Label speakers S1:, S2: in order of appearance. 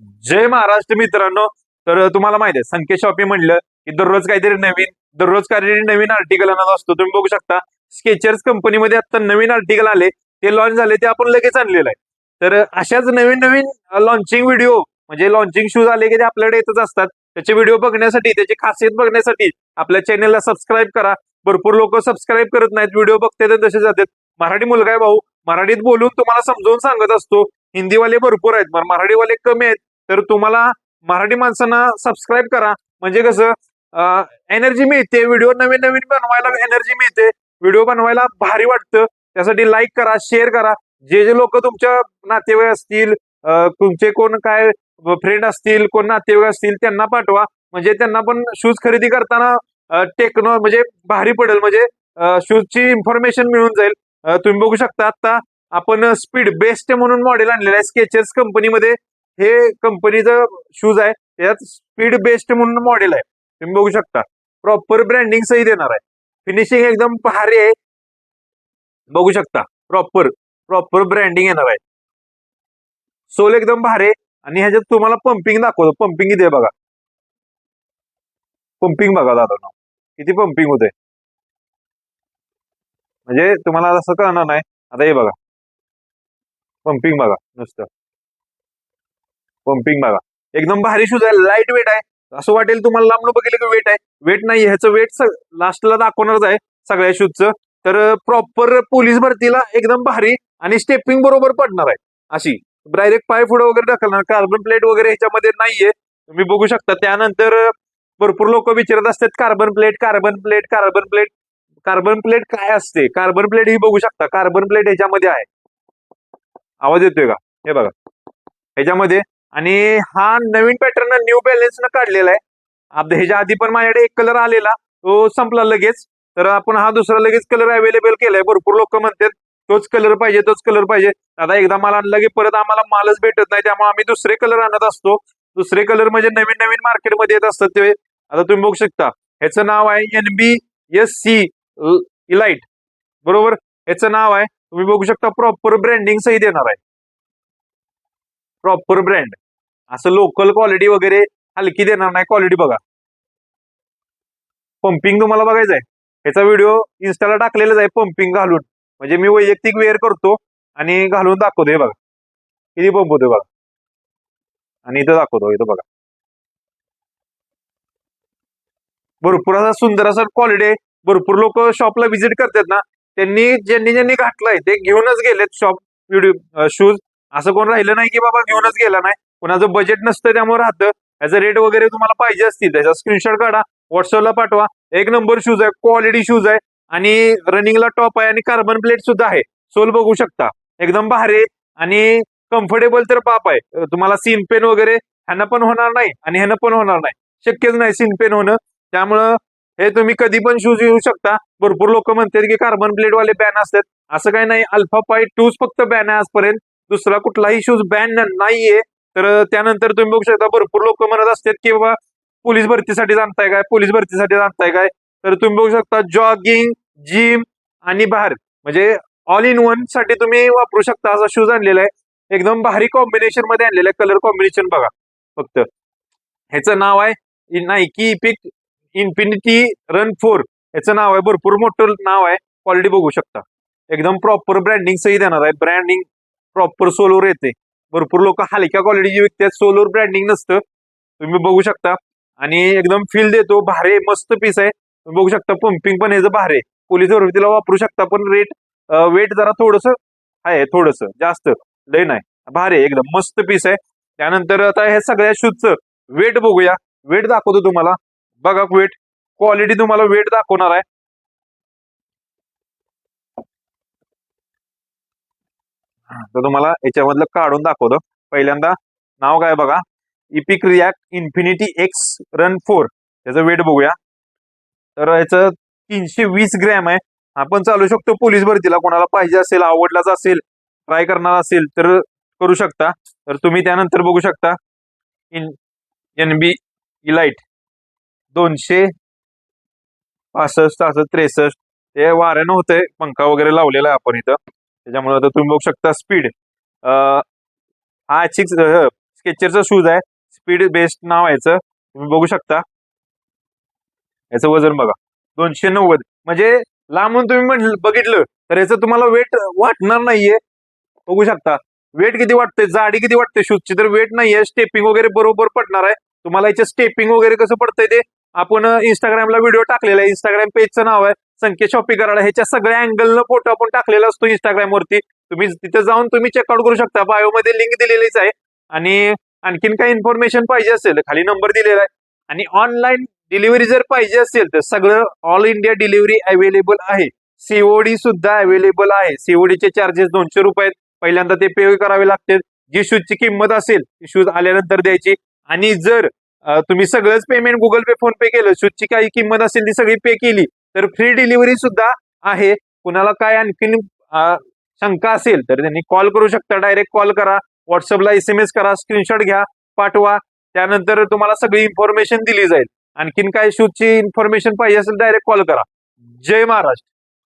S1: जय महाराष्ट्र मित्रांनो. तर तुम्हाला माहिती आहे संकेत शॉपी म्हणलं की दररोज काहीतरी नवीन दररोज काहीतरी नवीन आर्टिकल आणत असतो. तुम्ही बघू शकता स्केचर्स कंपनीमध्ये आता नवीन आर्टिकल आले ते लॉन्च झाले ते आपण लगेच आणलेलं आहे. तर अशाच नवीन नवीन लॉन्चिंग व्हिडिओ म्हणजे लॉन्चिंग शूज आले की ते आपल्याकडे येतच असतात. त्याचे व्हिडिओ बघण्यासाठी त्याची खासियत बघण्यासाठी आपल्या चॅनेलला सबस्क्राईब करा. भरपूर लोक सबस्क्राईब करत नाहीत व्हिडिओ बघतात तर तसे जातात. मराठी मुलगा आहे भाऊ मराठीत बोलून तुम्हाला समजावून सांगत असतो. हिंदीवाले भरपूर आहेत पण मराठीवाले कमी आहेत. तर तुम्हाला मराठी माणसांना सबस्क्राईब करा. म्हणजे कसं एनर्जी मिळते व्हिडिओ नवीन नवीन बनवायला एनर्जी मिळते व्हिडिओ बनवायला भारी वाटतं. त्यासाठी लाईक करा शेअर करा. जे जे लोक तुमच्या नातेवाईक असतील तुमचे कोण काय फ्रेंड असतील कोण नातेवाईक असतील त्यांना पाठवा. म्हणजे त्यांना पण शूज खरेदी करताना टेक्नो म्हणजे भारी पडेल. म्हणजे शूजची इन्फॉर्मेशन मिळून जाईल. तुम्ही बघू शकता आता आपण स्पीड बेस्ट म्हणून मॉडेल आणलेलं आहे. स्केचर्स कंपनीमध्ये हे कंपनीचं शूज आहे. यात स्पीड बेस्ट म्हणून मॉडेल आहे. तुम्ही बघू शकता. प्रॉपर ब्रँडिंग सही देणार आहे. फिनिशिंग एकदम भारी आहे. बघू शकता. प्रॉपर प्रॉपर ब्रँडिंग येणार आहे. सोल एकदम भारी आहे. आणि ह्याच्यात तुम्हाला पंपिंग दाखवतो. पंपिंग इथे बघा. पंपिंग बघा दादा. किती पंपिंग होते. म्हणजे तुम्हाला असं कळणार नाही. आता हे बघा. पंपिंग बघा. नुसतं. पंपिंग बघा. एकदम भारी शूज आहे लाइट वेट आहे. असं वाटेल तुम्हाला लांबणं बघितलं की वेट आहे. वेट नाही ह्याचं वेट लास्टला दाखवणारच आहे सगळ्या शूजचं तर प्रॉपर पोलीस भरतीला एकदम भारी आणि स्टेपिंग बरोबर पडणार आहे. अशी. डायरेक्ट पाय पुढे वगैरे ढकलणार कार्बन प्लेट वगैरे ह्याच्यामध्ये नाहीये. तुम्ही बघू शकता. त्यानंतर भरपूर लोक विचारत असतात carbon plate carbon plate carbon plate carbon plate काय असते? कार्बन प्लेट ही बघू शकता. कार्बन प्लेट ह्याच्यामध्ये आहे. आवाज येतोय का? हे बघा. ह्याच्यामध्ये आणि हा नवीन पॅटर्न न्यू बॅलन्सनं काढलेला आहे. आता ह्याच्या आधी पण माझ्याकडे एक कलर आलेला तो संपला लगेच. तर आपण हा दुसरा लगेच कलर अवेलेबल केलाय. भरपूर लोक म्हणतात तोच कलर पाहिजे तोच कलर पाहिजे. आता एकदा मला आणला की परत आम्हाला मालच भेटत नाही त्यामुळे आम्ही दुसरे कलर आणत असतो. दुसरे कलर म्हणजे नवीन नवीन मार्केटमध्ये येत असतात ते. आता तुम्ही बघू शकता ह्याचं नाव आहे N B S C elite बरोबर? ह्याचं नाव आहे तुम्ही बघू शकता प्रॉपर ब्रँडिंग सही देणार आहे. प्रॉपर ब्रँड असं लोकल क्वालिटी वगैरे हलकी देणार नाही क्वालिटी बघा. पंपिंग तुम्हाला बघायचं आहे ह्याचा व्हिडिओ इन्स्टाला टाकलेलाच आहे पंपिंग घालून. म्हणजे मी वैयक्तिक वेअर करतो आणि घालून दाखवतो हे बघा. किती पंप होतोय बघा. आणि इथं दाखवतो इथं बघा. भरपूर असा सुंदर असा क्वालिटी आहे. भरपूर लोक शॉपला व्हिजिट करतात ना. त्यांनी ज्यांनी ज्यांनी घातलंय ते घेऊनच गेलेत शॉप व्हिडिओ शूज असं कोण राहिलं नाही की बाबा घेऊनच गेला नाही. कोणाचं बजेट नसतं त्यामुळे राहतं. त्याचं रेट वगैरे तुम्हाला पाहिजे असतील. त्याचा स्क्रीनशॉट काढा व्हॉट्सअपला पाठवा. एक नंबर शूज आहे क्वालिटी शूज आहे. आणि रनिंगला टॉप आहे आणि कार्बन प्लेट सुद्धा आहे. सोल बघू शकता. एकदम भारी आणि कम्फर्टेबल तर पाप आहे. तुम्हाला सीन पेन वगैरे ह्यानं पण होणार नाही आणि ह्यानं पण होणार नाही. शक्यच नाही सीन पेन होणं. त्यामुळं हे तुम्ही कधी पण शूज घेऊ शकता. भरपूर लोक म्हणतात की कार्बन प्लेटवाले बॅन असतात. असं काही नाही. अल्फा पाय टूज फक्त बॅन आहे आजपर्यंत. दुसरा कुठलाही शूज बॅन नाहीये. तर त्यानंतर तुम्ही बघू शकता भरपूर लोक म्हणत असतात की बाबा पोलीस भरतीसाठी जाणताय काय? पोलीस भरतीसाठी जाणताय काय? तर तुम्ही बघू शकता जॉगिंग जिम आणि बाहेर. म्हणजे ऑल इन वनसाठी तुम्ही वापरू शकता असा शूज आणलेला आहे. एकदम भारी कॉम्बिनेशनमध्ये आणलेला आहे कलर कॉम्बिनेशन बघा. फक्त. ह्याचं नाव आहे Nike epic infinity run four ह्याचं नाव आहे भरपूर मोठं नाव आहे. क्वालिटी बघू शकता. एकदम प्रॉपर ब्रँडिंग सही देणार आहे. ब्रँडिंग प्रॉपर सोलोर येते. भरपूर लोक हलक्या क्वालिटीची विकतात सोलोर ब्रँडिंग नसतं. तुम्ही बघू शकता. आणि एकदम फील देतो भारे मस्त पीस आहे. तुम्ही बघू शकता पंपिंग पण ह्याचं भारे पोलीस तिला वापरू शकता पण रेट वेट जरा थोडस आहे थोडस जास्त. लय नाही. भारे एकदम मस्त पीस आहे. त्यानंतर आता हे सगळ्या शूजचं वेट बघूया. वेट दाखवतो तुम्हाला. बघा वेट क्वालिटी तुम्हाला वेट दाखवणार आहे. तर तुम्हाला याच्यामधलं काढून दाखवतो. पहिल्यांदा नाव काय बघा. Epic react infinity X run four त्याचं वेट बघूया. तर याचं तीनशे वीस ग्रॅम आहे. आपण चालू शकतो पोलीस भरतीला. कोणाला पाहिजे असेल आवडलाच असेल ट्राय करणार असेल तर करू शकता. तर तुम्ही त्यानंतर बघू शकता. इन एन बी इलाइट दोनशे पासष्ट असं त्रेसष्ट. ते वाऱ्यानं होतंय. पंखा वगैरे लावलेला आहे आपण इथं. त्याच्यामुळे आता तुम्ही बघू शकता स्पीड हा सिक्स स्केचरचा शूज आहे. स्पीड बेस्ट नाव आहे याचं. तुम्ही बघू शकता. याचं वजन बघा. दोनशे नव्वद. म्हणजे लांबून तुम्ही म्हटलं बघितलं तर याचं तुम्हाला वेट वाटणार नाहीये. बघू शकता. वेट किती वाटते जाडी किती वाटते शूजची तर वेट नाहीये. स्टेपिंग वगैरे बरोबर पडणार आहे. तुम्हाला याचं स्टेपिंग वगैरे कसं पडतंय ते? आपण इंस्टाग्रामला व्हिडिओ टाकलेला आहे. इंस्टाग्राम पेजचं नाव आहे. संकेत शॉपिंग करायला ह्याच्या सगळ्या अँगलनं फोटो आपण टाकलेला असतो इंस्टाग्राम वरती. तुम्ही तिथे जाऊन तुम्ही चेकआउट करू शकता. बायोमध्ये लिंक दिलेलीच आहे. आणि आणखीन काही इन्फॉर्मेशन पाहिजे असेल खाली नंबर दिलेला आहे. आणि ऑनलाईन डिलिव्हरी जर पाहिजे असेल तर सगळं ऑल इंडिया डिलिव्हरी अवेलेबल आहे. सीओडी सुद्धा अवेलेबल आहे. सीओडीचे चार्जेस दोनशे रुपये आहेत. पहिल्यांदा ते पे करावे लागतील. जी शूजची किंमत असेल ती शूज आल्यानंतर द्यायची. आणि जर तुम्ही सगळंच payment Google Pay PhonePe केलं शूजची काही किंमत असेल ती सगळी पे केली तर फ्री डिलिव्हरी सुद्धा आहे. कुणाला काय आणखीन शंका असेल तर त्यांनी कॉल करू शकता. डायरेक्ट कॉल करा. व्हॉट्सअपला एस एम एस करा. स्क्रीनशॉट घ्या. पाठवा. त्यानंतर तुम्हाला सगळी इन्फॉर्मेशन दिली जाईल. आणखीन काय शूजची इन्फॉर्मेशन पाहिजे असेल डायरेक्ट कॉल करा. जय महाराष्ट्र.